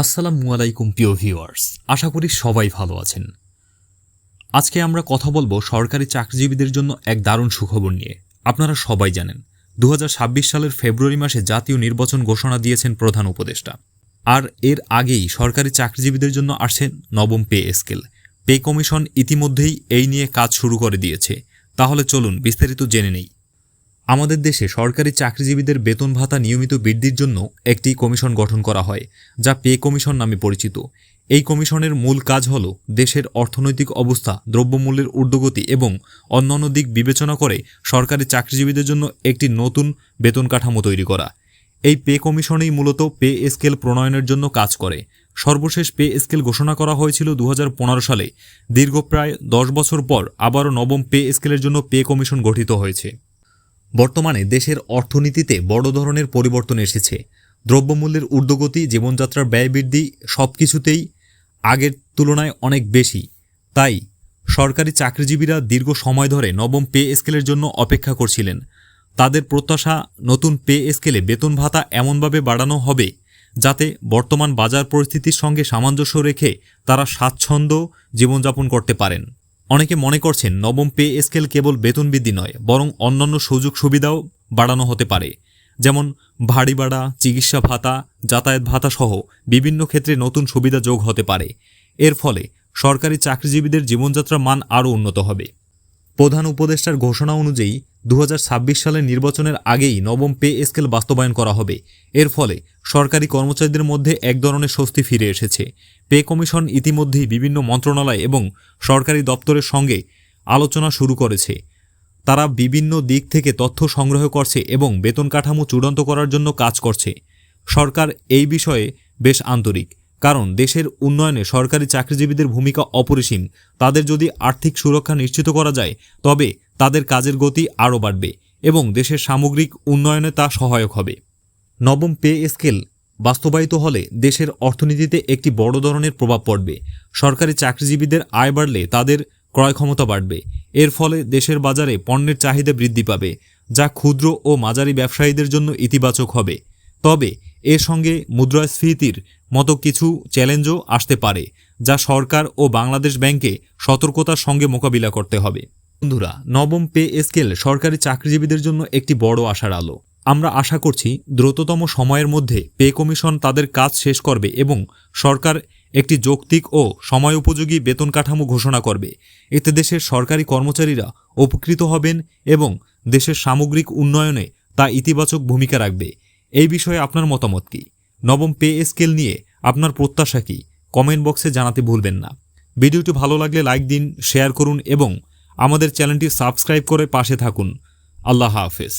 আসসালামু আলাইকুম, প্রিয় ভিউয়ার্স। আশা করি সবাই ভালো আছেন। আজকে আমরা কথা বলব সরকারি চাকরিজীবীদের জন্য এক দারুণ সুখবর নিয়ে। আপনারা সবাই জানেন দু হাজার ছাব্বিশ সালের ফেব্রুয়ারি মাসে জাতীয় নির্বাচন ঘোষণা দিয়েছেন প্রধান উপদেষ্টা। আর এর আগেই সরকারি চাকরিজীবীদের জন্য আসছেন নবম পে স্কেল। পে কমিশন ইতিমধ্যেই এই নিয়ে কাজ শুরু করে দিয়েছে। তাহলে চলুন বিস্তারিত জেনে নেই। আমাদের দেশে সরকারি চাকরিজীবীদের বেতন ভাতা নিয়মিত বৃদ্ধির জন্য একটি কমিশন গঠন করা হয়, যা পে কমিশন নামে পরিচিত। এই কমিশনের মূল কাজ হল দেশের অর্থনৈতিক অবস্থা, দ্রব্যমূল্যের ঊর্ধ্বগতি এবং অন্যান্য দিক বিবেচনা করে সরকারি চাকরিজীবীদের জন্য একটি নতুন বেতন কাঠামো তৈরি করা। এই পে কমিশনেই মূলত পে স্কেল প্রণয়নের জন্য কাজ করে। সর্বশেষ পে স্কেল ঘোষণা করা হয়েছিল দু হাজার পনেরো সালে। দীর্ঘ প্রায় দশ বছর পর আবারও নবম পে স্কেলের জন্য পে কমিশন গঠিত হয়েছে। বর্তমানে দেশের অর্থনীতিতে বড় ধরনের পরিবর্তন এসেছে। দ্রব্যমূল্যের ঊর্ধ্বগতি, জীবনযাত্রার ব্যয় বৃদ্ধি সব কিছুতেই আগের তুলনায় অনেক বেশি। তাই সরকারি চাকরিজীবীরা দীর্ঘ সময় ধরে নবম পে স্কেলের জন্য অপেক্ষা করছিলেন। তাদের প্রত্যাশা, নতুন পে স্কেলে বেতন ভাতা এমনভাবে বাড়ানো হবে যাতে বর্তমান বাজার পরিস্থিতির সঙ্গে সামঞ্জস্য রেখে তারা স্বাচ্ছন্দ্য জীবনযাপন করতে পারেন। অনেকে মনে করছেন নবম পে স্কেল কেবল বেতন বৃদ্ধি নয়, বরং অন্যান্য সুযোগ সুবিধাও বাড়ানো হতে পারে। যেমন ভাড়ি ভাড়া, চিকিৎসা ভাতা, যাতায়াত ভাতা সহ বিভিন্ন ক্ষেত্রে নতুন সুবিধা যোগ হতে পারে। এর ফলে সরকারি চাকরিজীবীদের জীবনযাত্রার মান আরও উন্নত হবে। প্রধান উপদেষ্টার ঘোষণা অনুযায়ী দু হাজার ছাব্বিশ সালের নির্বাচনের আগেই নবম পে স্কেল বাস্তবায়ন করা হবে। এর ফলে সরকারি কর্মচারীদের মধ্যে এক ধরনের স্বস্তি ফিরে এসেছে। পে কমিশন ইতিমধ্যেই বিভিন্ন মন্ত্রণালয় এবং সরকারি দপ্তরের সঙ্গে আলোচনা শুরু করেছে। তারা বিভিন্ন দিক থেকে তথ্য সংগ্রহ করছে এবং বেতন কাঠামো চূড়ান্ত করার জন্য কাজ করছে। সরকার এই বিষয়ে বেশ আন্তরিক। কারণ দেশের উন্নয়নে সরকারি চাকরিজীবীদের ভূমিকা অপরিসীম। তাদের যদি আর্থিক সুরক্ষা নিশ্চিত করা যায়, তবে তাদের কাজের গতি আরও বাড়বে এবং দেশের সামগ্রিক উন্নয়নে তা সহায়ক হবে। নবম পে স্কেল বাস্তবায়িত হলে দেশের অর্থনীতিতে একটি বড় ধরনের প্রভাব পড়বে। সরকারি চাকরিজীবীদের আয় বাড়লে তাদের ক্রয় ক্ষমতা বাড়বে। এর ফলে দেশের বাজারে পণ্যের চাহিদা বৃদ্ধি পাবে, যা ক্ষুদ্র ও মাঝারি ব্যবসায়ীদের জন্য ইতিবাচক হবে। তবে এর সঙ্গে মুদ্রাস্ফীতির মতো কিছু চ্যালেঞ্জও আসতে পারে, যা সরকার ও বাংলাদেশ ব্যাংকে সতর্কতার সঙ্গে মোকাবিলা করতে হবে। বন্ধুরা, নবম পে স্কেল সরকারি চাকরিজীবীদের জন্য একটি বড় আশার আলো। আমরা আশা করছি দ্রুততম সময়ের মধ্যে পে কমিশন তাদের কাজ শেষ করবে এবং সরকার একটি যৌক্তিক ও সময় উপযোগী বেতন কাঠামো ঘোষণা করবে। এতে দেশের সরকারি কর্মচারীরা উপকৃত হবেন এবং দেশের সামগ্রিক উন্নয়নে তা ইতিবাচক ভূমিকা রাখবে। এই বিষয়ে আপনার মতামত কি? নবম পে স্কেল নিয়ে আপনার প্রত্যাশা কি? কমেন্ট বক্সে জানাতে ভুলবেন না। ভিডিওটি ভালো লাগলে লাইক দিন, শেয়ার করুন এবং আমাদের চ্যানেলটি সাবস্ক্রাইব করে পাশে থাকুন। আল্লাহ হাফেজ।